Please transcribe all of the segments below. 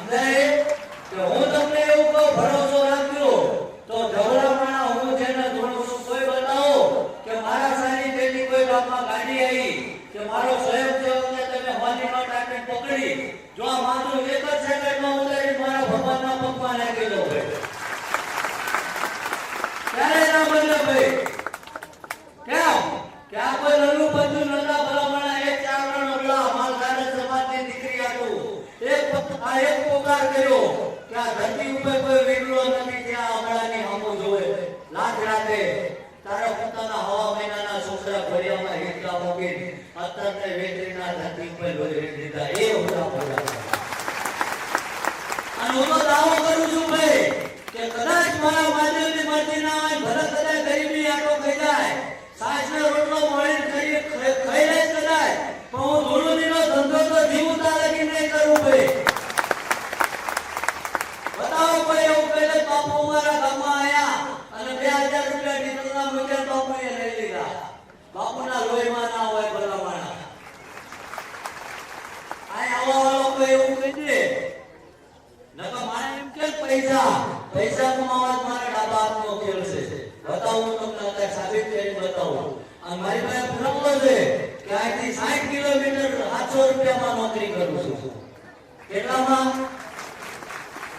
સમજાય કે પકડી, જો આ માથું એક જ સેકન્ડમાં મારા ભગવાનના પગમાં નાખી દો ભાઈ. બદલે ભાઈ? કેમ? કે આ કોઈ લલ્લુ પંજુ પોકાર કર્યો કે આ ધરતી ઉપર કોઈ વિગલો નથી જે આ અમળાની જોવે. લાજ રાતે તારા પોતાના હવા મહિનાના છોકરા ભર્યામાં હિંચકા મૂકી. અત્યારે વેટરીના ધરતી ઉપર લોહી દીધા. એ ઉડા પડ્યા અને હું તો બાપુના લોહીમાં ના હોય ભલામણા. આય આવા કોઈ એવું કહી દે. નકર મારે એમ કે પૈસા પૈસા કમાવા મારા ડાબા હાથનો ખેલ છે. બતાવું તમને અત્યારે સાબિત કરીને બતાવું. અને મારી પાસે પુરાવો છે કે અહીંથી 60 કિલોમીટર 800 રૂપિયામાં નોકરી કરું છું. કેટલામાં?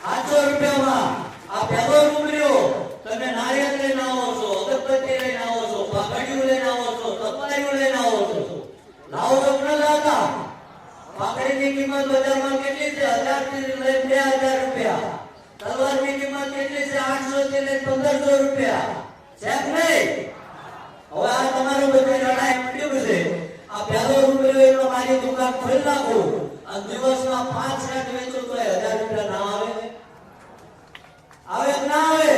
800 રૂપિયામાં. આ પહેલો રૂપિયો તમે નારિયેળ લઈને આવો છો અગરબત્તી લઈને આવો છો પાઘડીઓ લઈને આવો છો તપાડીઓ લઈને આવો છો લાવો છો કે ન લાવતા પાકડીની કિંમત બજારમાં કેટલી છે હજારથી લઈને બે હજાર રૂપિયા તલવારની કિંમત કેટલી છે, આઠસો થી લઈને પંદરસો રૂપિયા. છે નહીં. હવે આ તમારું બધું લડાઈ મળ્યું છે. આ પહેલો રૂપિયો એટલો મારી દુકાન ખોલી નાખું. અને દિવસમાં પાંચ સેટ વેચું તો હજાર રૂપિયા ના આવે આવે કે ના આવે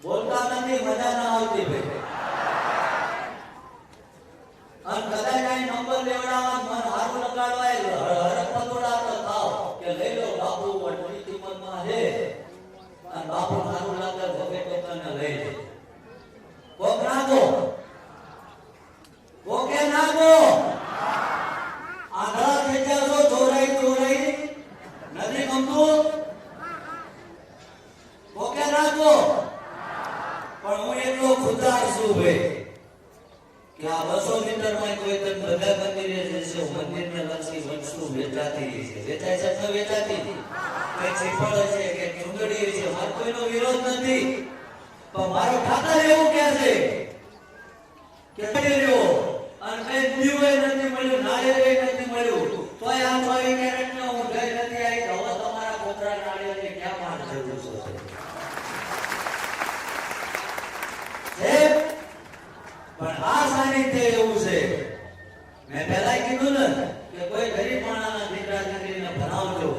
બોલતા નથી મજા ના આવતી ભાઈ અને કદાચ આ નંબર લેવડાવવા મન હારું લગાડવા એ હરખ પગોડા તો થાવ કે લઈ લો બાપુ વડની કિંમતમાં છે અને બાપુ હારું લાગે ભગે તો તને લઈ લે કોક નાખો કોકે નાખો આંધળા ખેંચ્યા છો ચોરાઈ ચોરાઈ નથી ગમતું કોકે પણ હું એટલો ખુદાર છું ભાઈ, કે આ બસો મીટરમાં કોઈ તન બધા મંદિરે છે મંદિર ને લક્ષી વસ્તુ વેચાતી છે. વેચાય છે તો વેચાતી. કે શ્રીફળ છે કે ચુંદડી છે મારો કોઈનો વિરોધ નથી. પણ મારો ઠાકર એવું કહે છે કે કઈ રહ્યો. અને કઈ દીવે નથી મળ્યું, નાળિયેર નથી મળ્યું. તોય આ ચોવી કેરેટ નો હું ગઈ નથી આવી તો હવે તમારા કોતરા નાળિયેર ને ક્યાં માર જરૂર છે છે પણ આ સાનિધ્ય એવું છે મેં પહેલા કીધું ને કે કોઈ ગરીબ માણસના દીકરા દીકરીને ભણાવજો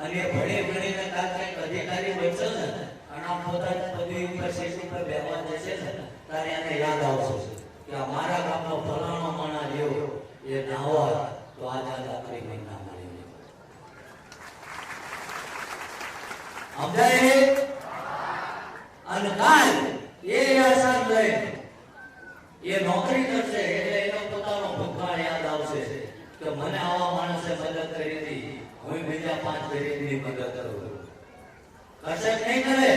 અને એ ભણી ભણીને કાંઈક કાંઈક અધિકારી બનશે ને અને આમ નોકરી કરશે, એટલે એનો પોતાનો ભૂતકાળ યાદ આવશે મને આવા માણસે મદદ કરી હતી, હું બીજા પાંચ ગરીબની મદદ કરું. કરશે નહીં કરે?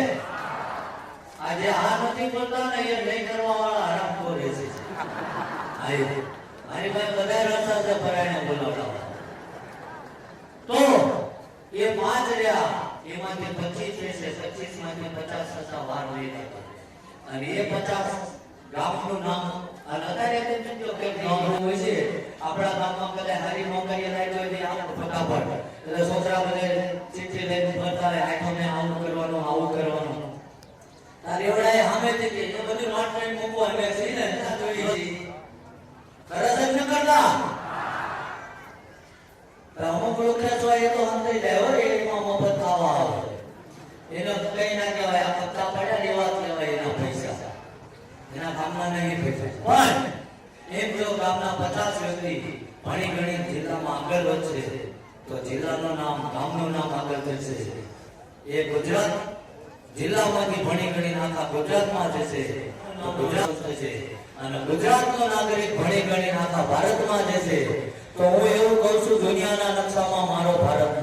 આજે આ નથી બોલતા ને એ નહીં કરવા વાળા હરામખોર રહેશે છે મારી પાસે બધા રસ્તા છે પરાયણ બોલાવડાવવા. તો, એ પાંચ રહ્યા, એમાંથી પચીસ રહેશે પચીસમાંથી પચાસ ટકા વાર લઈ અને એ પચાસ ગામનું નામ અને અત્યારે તેમ જો કે ગામનું હોય છે, આપણા ગામમાં કદાચ હારી નોકરી લાગી હોય તો આમ ફટાફટ. એટલે છોકરા બધે ચીઠી લઈને ફરતા હોય આઠમને આવું કરવાનું આવું કરવાનું. તારે એવડાએ સામે તે કે એ બધું નોટ પેન્ટ મૂકો, અમે છે ને, ત્યાં જોઈએ છીએ કરે છે. કે ન કરતા. રામો લોકો છો એ તો જાય હો એમાં મફત ખાવા આવે. એનો કઈ ના કહેવાય, આ પત્તા પડ્યા ની વાત કહેવાય એના પૈસા. એના ગામના નહીં પૈસા. પણ એમ જો ગામના પચાસ વ્યક્તિ ભણી ગણી જિલ્લામાં આગળ વધશે, તો જિલ્લાનું નામ, ગામનું નામ આગળ વધશે એ ગુજરાત જિલ્લામાંથી ભણી ગણી આખા ગુજરાતમાં જશે તો ગુજરાત થશે અને ગુજરાતનો નાગરિક ભણી ગણી આખા ભારતમાં જશે તો હું એવું કહું છું, દુનિયાના નકશામાં મારો ભારત